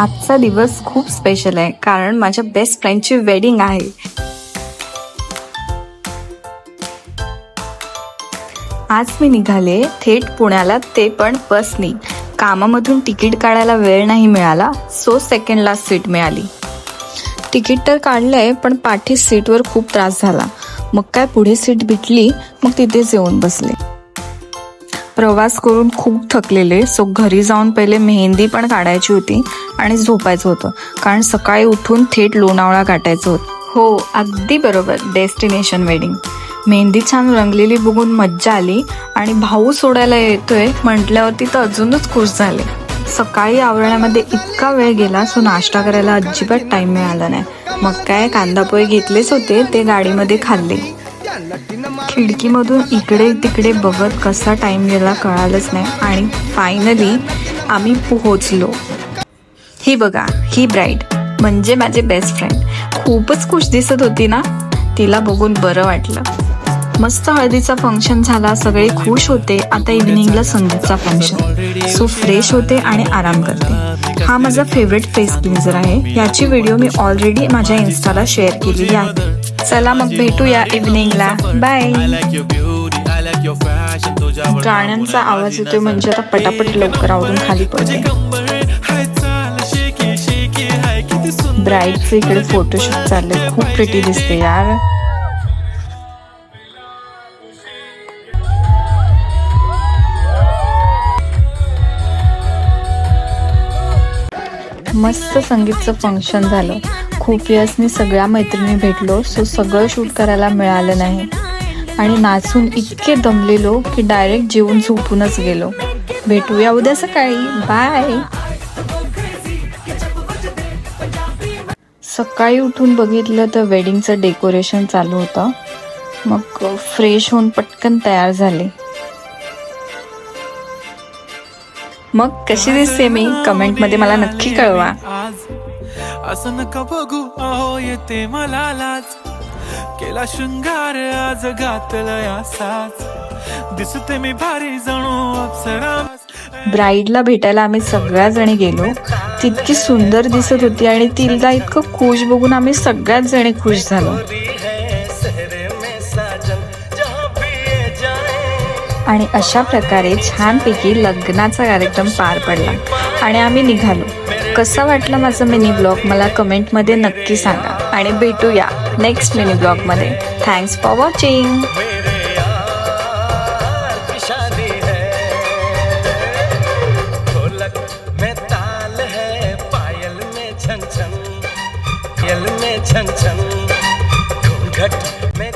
आजचा दिवस खूप स्पेशल आहे कारण माझ्या बेस्ट फ्रेंडची वेडिंग आहे. आज मी निघाले थेट पुण्याला ते पण बसनी कामामधून तिकीट काढायला वेळ नाही मिळाला सो सेकंड लास्ट सीट मिळाली. तिकीट तर काढलंय पण पाठी सीटवर खूप त्रास झाला. मग काय पुढे सीट भेटली मग तिथेच येऊन बसले. प्रवास करून खूप थकलेले सो घरी जाऊन पहिले मेहंदी पण काढायची होती आणि झोपायचं होतं. कारण सकाळी उठून थेट लोणावळा गाठायचं होतं. हो अगदी बरोबर. डेस्टिनेशन वेडिंग मेहंदी छान रंगलेली बघून मज्जा आली आणि भाऊ सोडायला येतोय म्हटल्यावरती तर अजूनच खुश झाले. सकाळी आवरण्यामध्ये इतका वेळ गेला सो नाश्ता करायला अजिबात टाइम मिळाला नाही. मग काय कांदा पोहे घेतलेच होते ते गाडीमध्ये खाल्ले. खिडकीमधून इकडे तिकडे बघत कसा टाइम गेला कळालंच नाही आणि फायनली आम्ही पोहोचलो. ही बघा ही ब्राईड म्हणजे माझे बेस्ट फ्रेंड खूपच खुश दिसत होती ना? तिला बघून बरं वाटलं. मस्त हळदीचा फंक्शन झाला सगळे खुश होते. आता इव्हिनिंगला संगीतचा फंक्शन सो फ्रेश होते आणि आराम करते. हा माझा फेवरेट फेस क्लिन्झर आहे. याची व्हिडिओ मी ऑलरेडी माझ्या इन्स्टाला शेअर केलेली आहे. चला मग भेटूया इव्हिनिंगला बाय गाण्यांचा आवाज येतोय म्हणजे आता पटापट लवकर आवरून खाली पडते ब्राईडचे इकडे फोटोशूट चालले खूप प्रिटी दिसते यार. मस्त संगीतचं फंक्शन झालं. खूप मी सगळ्या मैत्रिणी भेटलो सो सगळं शूट करायला मिळालं नाही. आणि नाचून इतके दमलेलो की डायरेक्ट जेवून झोपूनच गेलो. भेटूया उद्या सकाळी. बाय सकाळी उठून बघितलं तर वेडिंगचं डेकोरेशन चालू होतं. मग फ्रेश होऊन पटकन तयार झाले. मग कशी दिसते मी? कमेंटमध्ये मला नक्की कळवा. असं नका बघू अहो येते मला लाज. केला शृंगार आज घातलं असाच. दिसते मी भारी जणू अप्सरा ब्राईडला भेटायला आम्ही सगळ्या जणी गेलो. तितकी सुंदर दिसत होती आणि तिला इतकं खुश बघून आम्ही सगळ्याच जणी खुश झालो. आणि अशा प्रकारे छानपैकी लग्नाचा कार्यक्रम पार पडला. आणि आम्ही निघालो. कसा वाटला माझा मिनी ब्लॉग मला कमेंटमध्ये नक्की सांगा. आणि भेटूया नेक्स्ट मिनी ब्लॉगमध्ये थँक्स फॉर वॉचिंग में में छन छन घूंघट में